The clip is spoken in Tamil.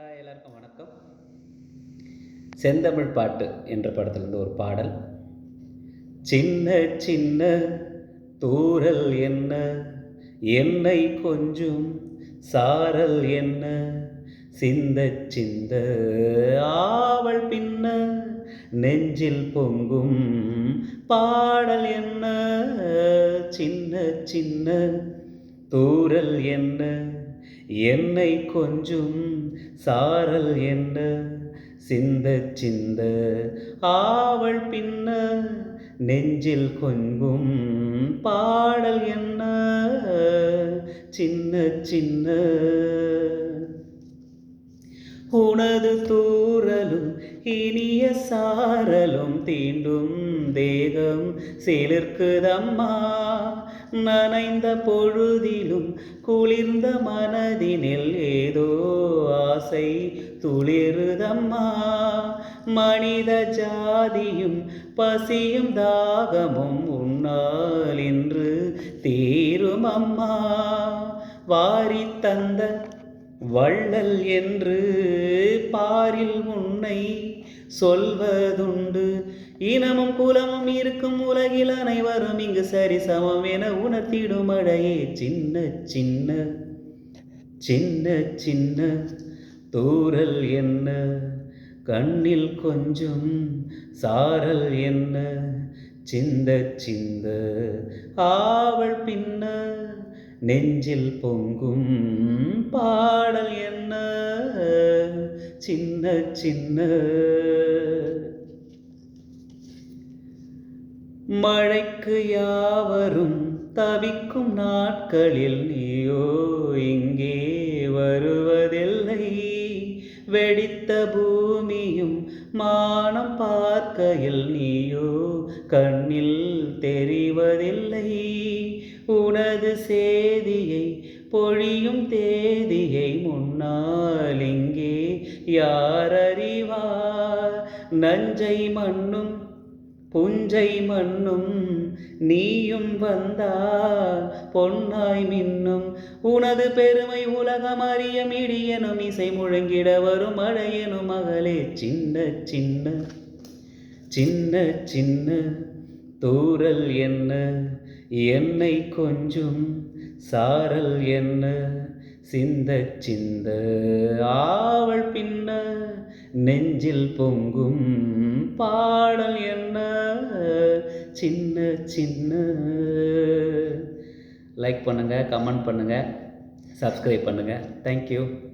ஹாய் எல்லாருக்கும் வணக்கம். செந்தமிழ் பாட்டு என்ற படத்திலிருந்து ஒரு பாடல். சின்ன சின்ன தூரல் என்ன? என்னை கொஞ்சம் சாரல் என்ன? சிந்த சிந்த ஆவல் பின்ன நெஞ்சில் பொங்கும் பாடல் என்ன? சின்ன சின்ன தூரல் என்ன? என்னை கொஞ்சும் சாரல் என்ன சிந்த சிந்த ஆவல் பின்ன நெஞ்சில் கொஞ்சும் பாடல் என்ன? சின்ன சின்ன உனது தூரலும் இனிய சாரலும் தீண்டும் தேகம் சிலிர்க்குதம்மா. நனைந்த பொழுதிலும் குளிர்ந்த மனதினில் ஏதோ ஆசை துளிருதம்மா. மனித ஜாதியும் பசியும் தாகமும் உன்னால் இன்று தீரும் அம்மா வாரி தந்த வள்ளல் என்று பாரில் உன்னை சொல்வதுண்டு. இனமும் குலமும் இருக்கும் உலகில் அனைவரும் இங்கு சரி சமம் என உணர்த்திடும் அடையே சின்ன சின்ன சின்ன சின்ன தூரல் என்ன? கண்ணில் கொஞ்சம் சாரல் என்ன? சிந்த சிந்த ஆவல் பின்ன நெஞ்சில் பொங்கும் பாடல் என்ன? சின்ன சின்ன. மழைக்கு யாவரும் தவிக்கும் நாட்களில் நீயோ இங்கே வருவதில்லை. வெடித்த பூமியும் மானம் பார்க்கையில் நீயோ கண்ணில் தெரிவதில்லை. உனது சேதியை பொழியும் தேதியை முன்னால் இங்கே யார் அறிவார் நஞ்சை மண்ணும் புஞ்சை மண்ணும் நீயும் வந்தால் பொன்னாய் மின்னும் உனது பெருமை உலகம் அறிய மிடியனும் இசை முழங்கிட வரும் மழையனும் மகளே சின்ன சின்ன சின்ன சின்ன தூரல் என்ன? என்னை கொஞ்சம் சாரல் என்ன? சிந்த சிந்த ஆவல் பின்ன நெஞ்சில் பொங்கும் பாடல் என்ன? சின்ன சின்ன. லைக் பண்ணுங்கள் கமெண்ட் பண்ணுங்கள் சப்ஸ்கிரைப் பண்ணுங்கள் தேங்க்யூ